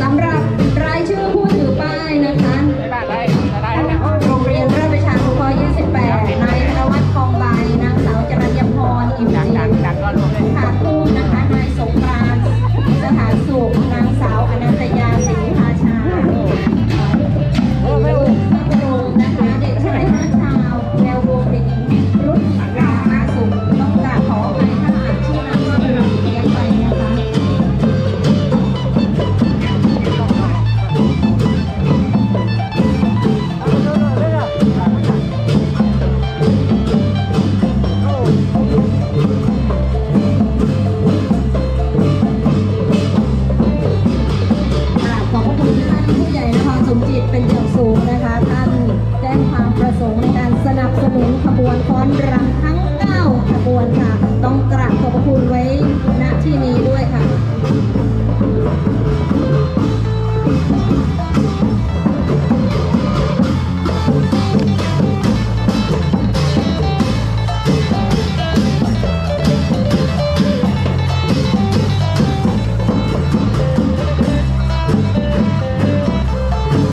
สำหรับรายชื่อผู้ ท่านผู้ใหญ่นครสมจิตเป็นอย่างสูงนะคะ ท่านแจ้งความประสงค์ในการสนับสนุนขบวนค้อนร